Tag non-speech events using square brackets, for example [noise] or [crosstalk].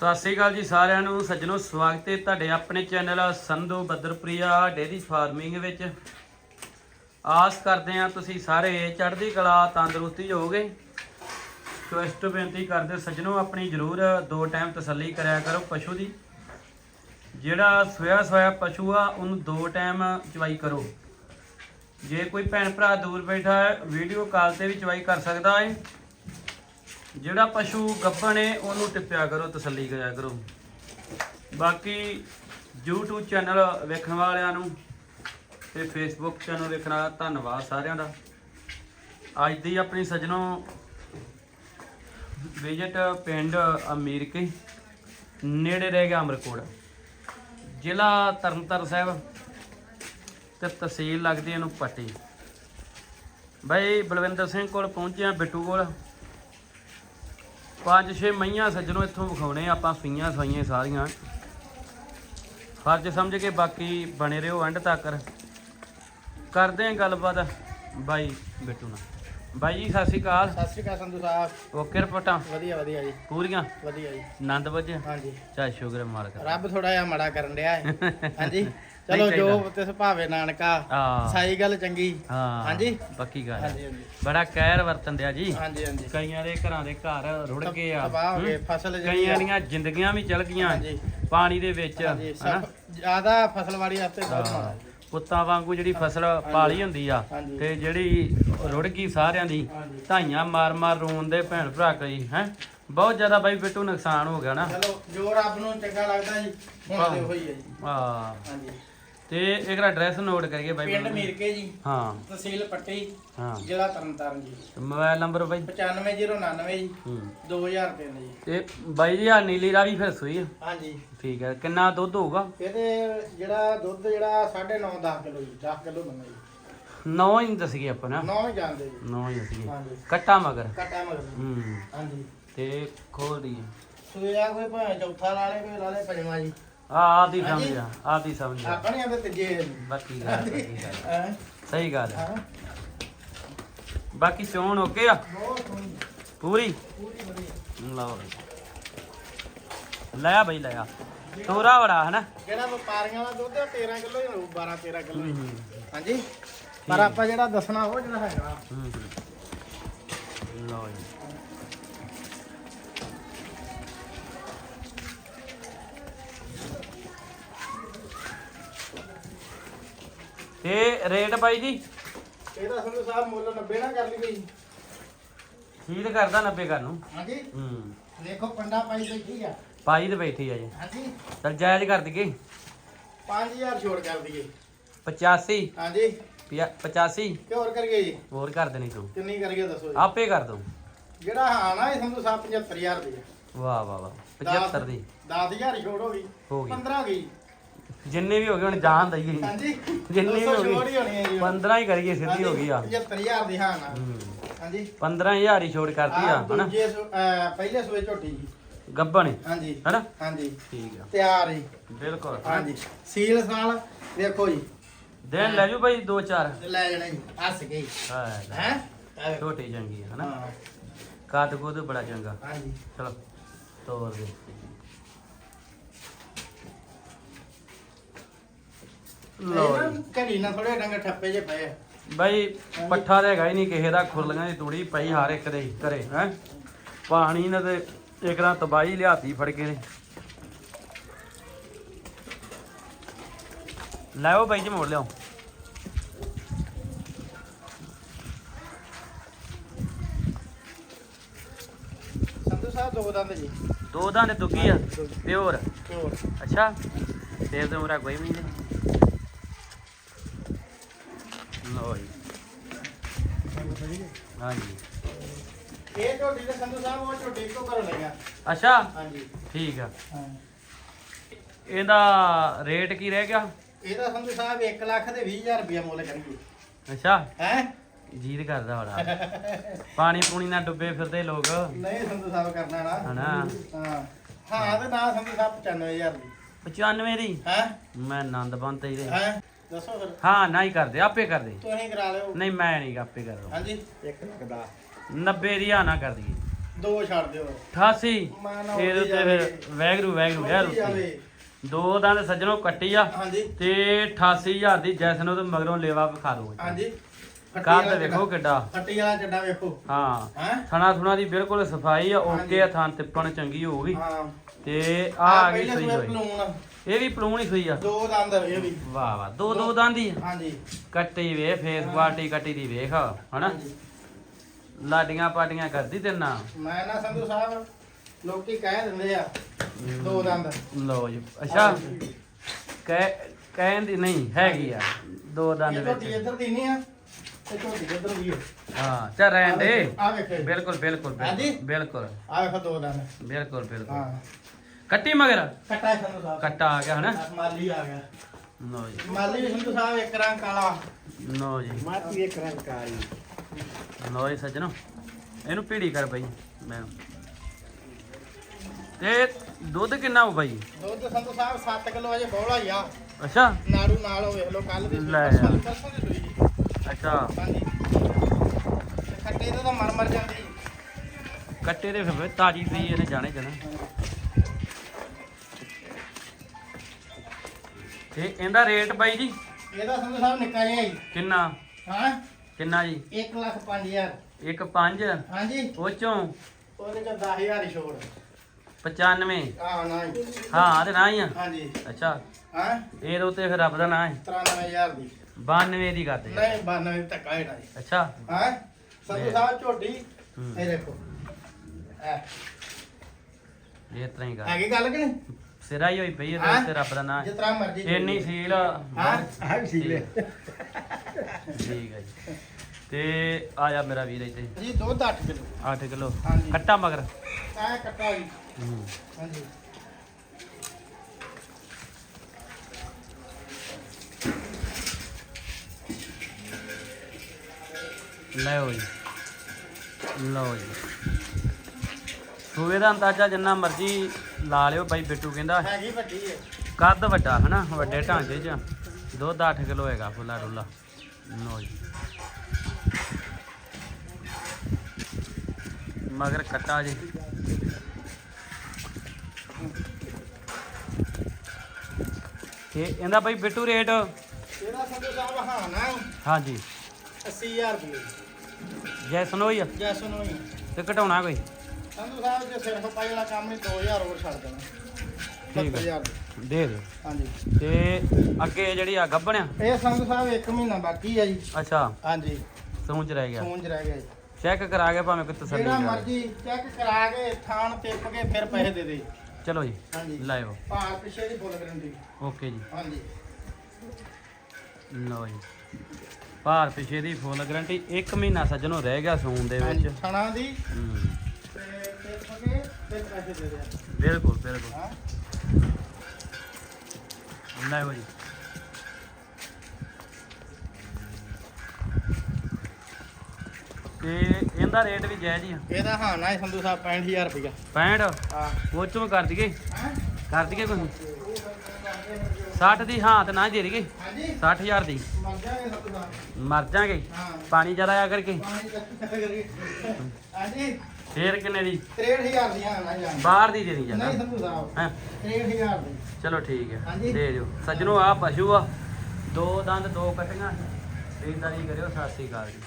ਸਤਿ ਸ੍ਰੀ ਅਕਾਲ ਜੀ ਸਾਰਿਆਂ ਨੂੰ, ਸੱਜਣੋ ਸਵਾਗਤ ਹੈ ਤੁਹਾਡੇ ਆਪਣੇ channel Sandhu Badarpriya dairy farming ਵਿੱਚ। ਆਸ ਕਰਦੇ ਹਾਂ ਤੁਸੀਂ ਸਾਰੇ ਚੜ੍ਹਦੀ ਕਲਾ, ਤੰਦਰੁਸਤੀ ਹੋਵੋਗੇ। ਰਿਕਵੈਸਟ ਬੇਨਤੀ ਕਰਦੇ ਸੱਜਣੋ, ਆਪਣੀ ਜਰੂਰ ਦੋ ਟਾਈਮ ਤਸੱਲੀ ਕਰਿਆ ਕਰੋ ਪਸ਼ੂ ਦੀ। ਜਿਹੜਾ ਸੋਇਆ ਸੋਇਆ ਪਸ਼ੂ ਆ, ਉਹਨੂੰ ਦੋ ਟਾਈਮ ਚਵਾਈ ਕਰੋ। ਜੇ ਕੋਈ ਭੈਣ ਭਰਾ ਦੂਰ ਬੈਠਾ ਹੈ, ਵੀਡੀਓ ਕਾਲ ਤੇ ਵੀ ਚਵਾਈ ਕਰ ਸਕਦਾ ਹੈ। ਜਿਹੜਾ ਪਸ਼ੂ ਗੱਭਣ ਹੈ ਉਹਨੂੰ ਟਿੱਪਿਆ ਕਰੋ, ਤਸੱਲੀ ਕਰਿਆ ਕਰੋ। ਬਾਕੀ YouTube ਚੈਨਲ ਵੇਖਣ ਵਾਲਿਆਂ ਨੂੰ ਤੇ Facebook ਚੈਨਲ ਵੇਖਣ ਵਾਲਾ ਧੰਨਵਾਦ ਸਾਰਿਆਂ ਦਾ। ਅੱਜ ਦੀ ਆਪਣੀ ਸੱਜਣੋ ਵਿਜਿਟ ਪਿੰਡ ਅਮੀਰਕੇ, ਨੇੜੇ ਰਹਿ ਗਿਆ ਅਮਰਕੋਟ ਜ਼ਿਲ੍ਹਾ ਤਰਨਤਾਰਨ ਸਾਹਿਬ ਤੇ ਤਹਿਸੀਲ ਲੱਗਦੀ ਇਹਨੂੰ ਪੱਟੀ। ਬਾਈ ਬਲਵਿੰਦਰ ਸਿੰਘ ਕੋਲ ਪਹੁੰਚਿਆ ਬਿੱਟੂ ਕੋਲ। ਪੰਜ ਛੇ ਮਈਆਂ ਸੱਜਣੋ ਇੱਥੋਂ ਵਿਖਾਉਣੇ ਆਪਾਂ ਸੂਈਆਂ ਸਵਾਈਆਂ ਸਾਰੀਆਂ। ਫਰਜ਼ ਸਮਝ ਕੇ ਬਾਕੀ ਬਣੇ ਰਹੋ ਐਂਡ ਤੱਕ। ਕਰਦੇ ਆਂ ਗੱਲਬਾਤ। ਬਾਈ ਬਿੱਟੂ ਨਾਲ। ਬਾਈ ਜੀ ਸਤਿ ਸ਼੍ਰੀ ਅਕਾਲ। ਸਤਿ ਸ਼੍ਰੀ ਅਕਾਲ ਸੰਧੂ ਸਾਹਿਬ। ਓਕੇ ਰਿਪੋਰਟਾਂ? ਵਧੀਆ ਵਧੀਆ ਜੀ। ਪੂਰੀਆਂ? ਵਧੀਆ ਜੀ। ਆਨੰਦ ਵਜੇ ਹਾਂਜੀ। ਚਾ ਸ਼ੁਕਰ ਮਾਲਕ ਰੱਬ ਥੋੜਾ ਜਿਹਾ ਮੜਾ ਕਰਨ ਡਿਆ ਹੈ। ਹਾਂਜੀ। [laughs] ਨਹੀਂ ਚਲੋ ਜੋ ਚਾਹੀਦਾ। ਤੇ ਸੁਭਾਵੇ ਨਾਨਕਾ ਹਾਂ। ਸਾਈ ਗੱਲ ਚੰਗੀ। ਹਾਂ ਹਾਂਜੀ? ਪੱਕੀ ਗੱਲ ਹਾਂਜੀ ਹੈ। ਹਾਂਜੀ ਬੜਾ ਕਹਿਰ ਵਰਤਨ ਦਿਆ ਜੀ। ਹਾਂਜੀ ਹਾਂਜੀ। ਕਈਆਂ ਦੇ ਘਰਾਂ ਦੇ ਘਰ ਰੁੜ ਗਏ ਆ। ਤਬਾਹ ਹੋ ਗਏ ਹੂੰ। ਫਸਲ ਜਿਹੜੀ ਕਈਆਂ ਆ, ਦੀਆਂ ਜ਼ਿੰਦਗੀਆਂ ਵੀ ਚਲ ਗਈਆਂ ਹਾਂਜੀ। ਪਾਣੀ ਦੇ ਵਿੱਚ ਹਾਂਜੀ ਹਨਾ? ਸਭ ਜ਼ਿਆਦਾ ਫਸਲਵਾੜੀ ਵਾਸਤੇ ਬਹੁਤ ਹਾਂ। ਮਾੜਾ ਪੁੱਤਾਂ ਵਾਂਗੂ ਜਿਹੜੀ ਫਸਲ ਪਾਲੀ ਹੁੰਦੀ ਆ ਹਾਂਜੀ। ਤੇ ਜਿਹੜੀ ਰੁੜ ਗਈ ਸਾਰਿਆਂ ਦੀ ਹਾਂਜੀ। ਧਾਈਆਂ ਮਾਰ ਮਾਰ ਰੋਣ ਦੇ ਭੈਣ ਭਰਾ ਕਈ ਹੈ? ਬਹੁਤ ਜ਼ਿਆਦਾ ਬਾਈ ਬਿੱਟੂ ਨੁਕਸਾਨ ਹੋ ਗਿਆ ਨਾ। ਚਲੋ ਜੋ ਰੱਬ ਨੂੰ ਚੰਗਾ ਲੱਗਦਾ ਜੀ ਹੁਣ ਤੇ ਉਹੀ ਹੈ ਜੀ। ਆ ਹਾਂਜੀ। ਤੇ ਇੱਕ ਐਡਰੈਸ ਨੋਟ ਕਰੀਏ ਬਾਈ ਪਿੰਡ ਮੀਰਕੇ ਜੀ। ਹਾਂ। ਤਹਿਸੀਲ ਪੱਟੀ ਹਾਂ। ਜ਼ਿਲ੍ਹਾ ਤਰਨਤਾਰਨ ਜੀ। ਮੋਬਾਈਲ ਨੰਬਰ ਬਾਈ। 95099 ਜੀ। ਹੂੰ। 2003 ਜੀ। ਤੇ ਬਾਈ ਜੀ ਆ ਨੀਲੀ ਰਾਵੀ ਫਿਰ ਸੂਈ ਆ। ਹਾਂਜੀ। ਠੀਕ ਹੈ ਕਿੰਨਾ ਦੁੱਧ ਹੋਊਗਾ? ਇਹਦੇ ਜਿਹੜਾ ਦੁੱਧ ਜਿਹੜਾ 9.5 10 ਕਿਲੋ ਜੀ। 10 ਕਿਲੋ ਦਿੰਦਾ ਜੀ। ਨੌ ਹੀ ਦੱਸੀਏ ਆਪਾਂ ਨਾ। ਨੌ ਹੀ ਜਾਂਦੇ ਜੀ। ਨੌ ਹੀ ਦੱਸੀਏ। ਹਾਂਜੀ। ਕੱਟਾ ਮਗਰ। ਕਟਾ ਮਗਰ ਹੂੰ। ਹਾਂਜੀ। ਤੇ ਖੋਲ ਦੀ ਕੋਈ ਭਾਵੇਂ ਚੌਥਾ ਲਾ ਲੇ ਕੋਈ ਲਾ ਲੇ ਪੰਜਵਾਂ ਜੀ। ਆ ਆਦੀ ਸਮਝ ਆ ਆਦੀ ਸਮਝ ਆ ਆਪਾਂ ਨਹੀਂ ਆਂਦੇ ਤੀਜੇ ਬਾਕੀ ਗੱਲ ਬਾਕੀ ਗੱਲ ਹਾਂ। ਸਹੀ ਗੱਲ ਹੈ। ਹਾਂ। ਬਾਕੀ ਚੋਣ ਓਕੇ ਆ? ਬਹੁਤ ਸੋਹਣੀ ਪੂਰੀ? ਪੂਰੀ ਵਧੀਆ। ਲਓ ਬਈ। ਲੈ ਆ ਬਈ ਲੈ ਆ। ਤੋਰਾ ਬੜਾ ਹੈ ਨਾ ਜਿਹੜਾ ਵਪਾਰੀਆਂ ਦਾ ਦੁੱਧ ਆ, 13 ਕਿਲੋ ਹੀ ਹੋਊ 12 13 ਕਿਲੋ ਹੀ। ਹਾਂਜੀ? ਪਰ ਆਪਾਂ ਜਿਹੜਾ ਦੱਸਣਾ ਉਹ ਜਿਹੜਾ ਹੈਗਾ। ਹੂੰ। ਲਓ ਜੀ। ਤੇ ਰੇਟ ਬਾਈ ਜੀ? ਇਹਦਾ ਸੰਧੂ ਸਾਹਿਬ ਮੁੱਲ 90 ਨਾ ਕਰ ਲਈ ਗਈ ਸੀਲ ਕਰਦਾ 90 ਕਰ ਨੂੰ। ਹਾਂਜੀ। ਹੂੰ। ਦੇਖੋ ਪੰਡਾ ਪਾਈ ਬੈਠੀ ਆ। ਪਾਈ ਤੇ ਬੈਠੀ ਆ ਜੀ। ਹਾਂਜੀ। ਚਲ ਜਾਇਜ਼ ਕਰ ਦਈਏ। 5000 ਛੋੜ ਕਰ ਦਈਏ। 85 ਹਾਂਜੀ। ਪਿਆ- 85 ਕਿ ਹੋਰ ਕਰੀਏ ਜੀ। ਹੋਰ ਕਰ ਦੇਣੀ ਤੂੰ। ਕਿੰਨੀ ਕਰੀਏ ਦੱਸੋ ਜੀ। ਆਪੇ ਕਰ ਦੂੰ ਜਿਹੜਾ ਹਾਂ ਨਾ ਇਹ ਸੰਧੂ ਸਾਹਿਬ 75000 ਰੁਪਏ ਵਾਹ ਵਾਹ ਵਾਹ। 75 ਦੀ। 10000 ਹੀ ਛੋੜ ਹੋ ਗਈ। ਹੋ ਗਈ। 15 ਹੋ ਗਈ। ਜਿੰਨੇ ਵੀ ਹੋ ਗਏ ਹੁਣ ਜਾਣ ਦਈਏ ਹਾਂਜੀ। ਜਿੰਨੀ ਵੀ 200 ਹੋ ਛੋੜ ਗਈ ਹੀ ਹੋਣੀ ਹੈ ਜੀ 15 ਹੀ ਕਰੀਏ ਸਿੱਧੀ ਹੋ ਗਈ ਆ। 75000 ਦੀ ਹਾਂ ਨਾ। ਹਾਂਜੀ। 15000 ਹੀ ਛੋੜ ਕਰਤੀ ਆ ਹਨਾ? ਦੂਜੇ ਸੂ- ਅਹ ਪਹਿਲੇ ਸੂਏ ਝੋਟੀ ਜੀ। ਗੱਬਣ ਹਾਂਜੀ। ਹਨਾ? ਹਾਂਜੀ। ਠੀਕ ਆ। ਤਿਆਰ ਜੀ ਬਿਲਕੁਲ। ਹਾਂਜੀ। ਸੀਲ ਸਾਲ ਦੇਖੋ ਜੀ। ਦਿਨ ਲੈ ਜੂ ਭਾਈ 2 4 ਲੈ ਜਾਣਾ ਜੀ ਹੱਸ ਗਈ ਹੈ। ਛੋਟੀ ਚੰਗੀ ਆ ਹਨਾ? ਹਾਂ। ਕੱਦ ਕੁਦ ਬੜਾ ਚੰਗਾ। ਹਾਂਜੀ। ਚਲੋ ਤੋਰ ਦੇ। ਲੋ ਇਹ ਨਾ ਘੜੀ ਨਾ ਥੋੜੇ ਡੰਗ ਠੱਪੇ ਜੇ ਪਏ ਆ। ਬਾਈ ਪੱਠਾ ਤੇ ਹੈਗਾ ਹੀ ਨਹੀਂ ਕਿਸੇ ਦਾ ਖੁਰਲੀਆਂ ਦੀ ਤੂੜੀ ਪਈ ਹਰ ਇੱਕ ਦੇ ਘਰੇ ਹੈ? ਪਾਣੀ ਨੇ ਤੇ ਇੱਕ ਰਾਂ ਤਬਾਈ ਲਿਆਤੀ ਫੜ ਕੇ ਨੇ ਲੈਓ ਬਾਈ ਜੀ ਮੋੜ ਲਿਆਓ। ਸੰਧੂ ਸਾਹਿਬ ਦੋ ਦੰਦ ਜੀ। ਦੋ ਦਾਣੇ ਦੁੱਗੀ ਆ ਪਿਓਰ। ਹੋਰ ਅੱਛਾ ਤੇਲ ਤੇ ਮੇਰਾ ਕੋਈ ਵੀ ਨਹੀਂ ਲਓ ਜੀ ਹਾਂਜੀ। ਇਹ ਝੋਟੀ ਦੇ ਸੰਧੂ ਸਾਹਿਬ ਉਹ ਝੋਟੀ ਕੋ ਕਰੋ ਲਈਆਂ ਅੱਛਾ? ਹਾਂਜੀ। ਠੀਕ ਆ। ਹਾਂ। ਇਹਦਾ ਰੇਟ ਕੀ ਰਹਿ ਗਿਆ? ਇਹਦਾ ਸੰਧੂ ਸਾਹਿਬ 1 ਲੱਖ ਦੇ 20000 ਰੁਪਇਆ ਮੁੱਲ ਕਰੀਏ। ਅੱਛਾ। ਹੈ? ਜੀਦ ਕਰਦਾ ਬੜਾ। ਪਾਣੀ ਪੂਣੀ ਨਾਲ ਡੁੱਬੇ ਫਿਰਦੇ ਲੋਕ। ਨਹੀਂ ਸੰਧੂ ਸਾਹਿਬ ਕਰਨਾ ਨਾ। ਹਨਾ? ਹਾਂ। ਹਾਂ ਤੇ ਨਾ ਸੰਧੂ ਸਾਹਿਬ 95000 ਦੀ। 95 ਦੀ? ਹੈ? ਮੈਂ ਆਨੰਦ ਬੰਦ ਇਹਦੇ ਹੈ? ਦੱਸੋ ਫਿਰ। ਹਾਂ ਨਾ ਹੀ ਕਰਦੇ ਆਪੇ ਕਰਦੇ। ਤੁਸੀਂ ਕਰਾ ਲਿਓ। ਨਹੀਂ ਮੈਂ ਨਹੀਂ ਆਪੇ ਕਰਦਾ ਹਾਂਜੀ। 1 ਲੱਖ ਦਾ। 90 ਦੀ ਆ ਨਾ ਕਰ ਦਈਏ। ਦੋ ਛੱਡ ਦਿਓ। 88 ਮੈਂ ਨਾ ਇਹਦੇ ਉੱਤੇ ਫਿਰ ਵੈਗਰੂ ਵੈਗਰੂ ਰੁੱਤੀ ਜਾਵੇ। ਦੋ ਦੰਦ ਸੱਜਣੋ ਕੱਟੀ ਆ ਹਾਂਜੀ। ਤੇ 88000 ਦੀ ਜੈਸਨ ਉਹ ਮਗਰੋਂ ਲੇਵਾ ਵਿਖਾ ਦੋ ਹਾਂਜੀ। ਕੱਦ ਵਾਲਾ ਵੇਖੋ। ਕਿੱਡਾ। ਫੱਟੀ ਵਾਲਾ ਚੱਡਾ ਵੇਖੋ। ਹਾਂ। ਹੈ? ਥਣਾ ਥੁਣਾ ਦੀ ਬਿਲਕੁਲ ਸਫ਼ਾਈ ਆ। ਓਕੇ ਆ ਥਾਂ ਤਿੱਪਣ ਚੰਗੀ ਹੋਊਗੀ ਹਾਂ। ਤੇ ਆ ਆ ਗਈ ਪਹਿਲੇ ਸੂਈ ਸੂਏ ਹੋਈ। ਪਲੂਣ। ਇਹ ਵੀ ਪਲੂਣ ਹੀ ਸੂਈ ਆ। ਦੋ ਦੰਦ ਇਹ ਵੀ। ਵਾਹ ਵਾਹ ਦੋ ਦੋ ਦੰਦ ਹੀ ਆ। ਹਾਂਜੀ। ਕੱਟੀ ਵੇ ਫੇਸ ਪਾਰਟੀ ਕੱਟੀ ਦੀ ਵੇਖ ਹਨਾ? ਹਾਂਜੀ। ਲਾਡੀਆਂ ਪਾਟੀਆਂ ਕਰਦੀ ਤੇ ਨਾ ਮੈਂ ਨਾ ਸੰਧੂ ਸਾਹਿਬ ਲੋਕੀ ਕਹਿ ਦਿੰਦੇ ਆ ਦੋ ਦੰਦ। ਲਓ ਜੀ। ਅੱਛਾ। ਕਹਿ ਕਹਿਣ ਦੀ ਨਹੀਂ ਹੈਗੀ ਆ। ਦੋ ਦੰਦ ਇਹ ਝੋਟੀ ਵਿੱਚ ਇੱਧਰ ਦੀ ਨਹੀਂ ਆ ਤੇ ਝੋਟੀ ਇੱਧਰ ਦੀ ਹੈ ਹਾਂ ਚੱਲ ਰਹਿਣ ਦੇ। ਆ ਵੇਖੇ। ਬਿਲਕੁਲ ਬਿਲਕੁਲ ਹਾਂਜੀ? ਬਿਲਕੁਲ ਬਿਲਕੁਲ। ਆ ਵੇਖੋ ਦੋ ਦੰਦ। ਬਿਲਕੁਲ ਬਿਲਕੁਲ। ਹਾਂ। ਕੱਟੀ ਮਗਰ? ਕੱਟਾ ਹੈ ਸੰਧੂ ਸਾਹਿਬ। ਕੱਟਾ ਆ ਗਿਆ ਹਨਾ? ਮਾਲੀ ਆ ਗਿਆ। ਲਓ ਜੀ। ਮਾਲੀ ਵੀ ਸੰਧੂ ਸਾਹਿਬ ਇੱਕ ਰੰਗ ਕਾਲਾ। ਲਓ ਜੀ। ਮਾਤੀ ਇੱਕ ਰੰਗ ਕਾਲੀ। ਲਓ ਜੀ ਸੱਜਣੋ ਇਹਨੂੰ ਪੀੜੀ ਕਰ ਬਈ ਮੈਂ। ਤੇ ਦੁੱਧ ਕਿੰਨਾ ਹੋ ਬਾਈ? ਦੁੱਧ ਸੰਧੂ ਸਾਹਿਬ 7 ਕਿਲੋ ਅਜੇ ਬੋਲਾ ਹੀ ਆ। ਅੱਛਾ। ਨਾੜੂ ਨਾਲ ਉਹ ਵੇਖ ਲਓ ਕੱਲ ਦੀ ਲੈ। ਪਰਸੋਂ ਦੀ ਜੀ। ਅੱਛਾ। ਹਾਂਜੀ। ਤੇ ਖੱਟੇ ਤੋਂ ਤਾਂ ਮਰ ਮਰ ਜਾਂਦੀ ਕੱਟੇ ਦੇ ਫਿਰ ਤਾਜੀ ਪਈ ਇਹਨੇ ਜਾਣੇ ਜਣਾ। ਤੇ ਇਹਦਾ ਰੇਟ ਬਾਈ ਜੀ? ਇਹਦਾ ਸੰਧੂ ਸਾਹਿਬ ਨਿੱਕਾ ਜਿਹਾ ਹੀ ਕਿੰਨਾ? ਹਾਂ? ਕਿੰਨਾ ਜੀ? 1 ਲੱਖ 5000 ਇੱਕ 5 ਹਾਂਜੀ। ਉਹ ਚੋਂ ਉਹਦੇ ਚ 10000 ਹੀ ਛੋੜ। 95 ਆ ਨਾ ਹੀ। ਹਾਂ ਤੇ ਨਾ ਹੀ ਆ। ਹਾਂਜੀ। ਅੱਛਾ। ਹਾਂ? ਇਹਦੇ ਉੱਤੇ ਫਿਰ ਰੱਬ ਦਾ ਨਾਂ ਹੈ। 93000 ਦੀ। 92 ਦੀ ਕਰਦੇ ਨਹੀਂ 92 ਦੀ ਧੱਕਾ ਹੀ ਅੱਛਾ। ਹਾਂ? ਸੰਧੂ ਸਾਹਿਬ ਹੂੰ। ਇਹ ਦੇਖੋ। ਐ। ਇਹ ਤਰ੍ਹਾਂ ਹੀ ਕਰ। ਹੈਗੀ ਗੱਲ ਕਿ ਨਹੀਂ? ਸਿਰਾ ਹੀ ਹੋਈ ਪਈ ਇਹਦੇ ਹੈਂ? ਉੱਤੇ ਰੱਬ ਦਾ ਨਾਂ ਜਿਸ ਹੈ ਤਰ੍ਹਾਂ ਮਰਜ਼ੀ ਇੰਨੀ ਸੀਲ ਹਾਂ? ਆ ਵੀ ਸੀ ਲੈ ਠੀਕ ਹੈ ਜੀ। ਤੇ ਆ ਜਾ ਮੇਰਾ ਵੀਰ ਇੱਥੇ। ਜੀ ਦੁੱਧ 8 ਕਿਲੋ। 8 ਕਿਲੋ। ਹਾਂਜੀ। ਕੱਟਾ ਮਗਰ। ਐ ਕੱਟਾ ਜੀ। ਹੂੰ। ਹਾਂਜੀ। ਲਓ ਜੀ। ਲਓ ਜੀ। ਸੂਏ ਦਾ ਅੰਦਾਜ਼ਾ ਜਿੰਨਾ ਮਰਜ਼ੀ ਲਾ ਲਿਓ ਬਾਈ ਬਿੱਟੂ ਕਹਿੰਦਾ। ਹੈਗੀ ਵੱਡੀ ਹੈ ਕੱਦ ਵੱਡਾ ਹਨਾ ਵੱਡੇ ਢਾਂਚੇ 'ਚ। ਦੁੱਧ 8 ਕਿਲੋ ਹੈਗਾ ਫੁੱਲਾ ਰੁੱਲਾ ਜੀ। ਮਗਰ ਕੱਟਾ ਜੀ। ਤੇ ਇਹਦਾ ਬਾਈ ਬਿੱਟੂ ਰੇਟ? ਇਹਦਾ ਸੰਧੂ ਸਾਹਿਬ ਹਾਂ ਨਾ ਹਾਂਜੀ। 80000 ਰੁਪਏ। ਜੈਸਨ ਹੋਈ ਆ? ਜੈਸੋ ਨੂੰ ਹੀ ਤੇ ਘਟਾਉਣਾ ਕੋਈ? ਸੰਧੂ ਸਾਹਿਬ ਜੇ ਸਿਰ ਖਪਾਈ ਵਾਲਾ ਕੰਮ ਨਹੀਂ 2000 ਹੋਰ ਛੱਡ ਦੇਣਾ। ਠੀਕ ਹੈ। 70000 ਦੇ ਦਿਓ। ਹਾਂਜੀ। ਤੇ ਅੱਗੇ ਜਿਹੜੀ ਆ ਗੱਬਣਿਆ ਇਹ ਸੰਧੂ ਸਾਹਿਬ 1 ਮਹੀਨਾ ਬਾਕੀ ਹੈ ਜੀ। ਅੱਛਾ। ਹਾਂਜੀ। ਸੂੰਚ ਰਹਿ ਗਿਆ। ਸੂੰਜ ਰਹਿ ਗਿਆ ਜੀ। ਚੈੱਕ ਕਰਾ ਕੇ ਭਾਵੇਂ ਕੋਈ ਤਸੱਲੀ ਜਿਹੜਾ ਕਰਾ। ਮਰਜ਼ੀ ਚੈੱਕ ਕਰਾ ਕੇ ਥਾਣ ਟਿੱਪ ਕੇ ਫਿਰ ਪੈਸੇ ਦੇ ਦੇ। ਚਲੋ ਜੀ। ਹਾਂਜੀ। ਲਾਇਓ ਭਾਰ ਪਿੱਛੇ ਦੀ ਫੁੱਲ ਗਰੰਟੀ ਓਕੇ ਜੀ। ਹਾਂਜੀ। ਲਓ ਜੀ। ਭਾਰ ਪਿਛੇ ਦੀ ਫੁੱਲ ਗਰੰਟੀ। 1 ਮਹੀਨਾ ਸੱਜਣੋਂ ਰਹਿ ਗਿਆ ਸੂਣ ਦੇ ਹਾਂਜੀ ਵਿੱਚ ਥਣਾ ਦੀ। ਹੂੰ, ਤੇ ਟਿੱਪ ਕੇ ਫਿਰ ਪੈਸੇ ਦੇ ਦੇ ਬਿਲਕੁਲ ਬਿਲਕੁਲ। ਹਾਂ ਲਾਇਓ ਜੀ ਤੇ ਇਹਦਾ ਰੇਟ ਵੀ ਜਾਇਜ਼ ਹੀ ਆ। ਇਹਦਾ ਹਾਂ ਨਾ ਸੰਧੂ ਸਾਹਿਬ 65000 ਰੁਪਇਆ 65 ਹਾਂ। ਉਹ ਚੋਂ ਕਰ ਦਈਏ? ਹਾਂ? ਕਰ ਦਈਏ ਕੋਈ? 60 ਦੀ ਹਾਂ ਤੇ ਨਾ ਦੇ ਦਈਏ। ਹਾਂਜੀ। 60000 ਦੀ। ਮਰ ਜਾਗੇ ਸੰਧੂ ਸਾਹਿਬ ਮਰ ਜਾਗੇ। ਹਾਂ। ਪਾਣੀ ਜ਼ਿਆਦਾ ਆ ਕਰਕੇ। ਪਾਣੀ ਹਾਂਜੀ। ਫੇਰ ਕਿੰਨੇ ਦੀ? 63000 ਦੀ ਹਾਂ ਨਾ ਬਾਹਰ ਦੀ ਦੇਣੀ ਨਹੀਂ ਜਾਂਦਾ ਸੰਧੂ ਸਾਹਿਬ। ਹੈ? 63000 ਦੀ। ਚਲੋ ਠੀਕ ਹੈ। ਦੇ ਦਿਓ। ਸੱਜਣੋ ਆ ਪਸ਼ੂ ਆ। ਦੋ ਦੰਦ ਦੋ ਕਟੀਆਂ। ਖਰੀਦਦਾਰੀ ਕਰਿਓ। ਸਤਿ ਸ੍ਰੀ ਅਕਾਲ ਜੀ।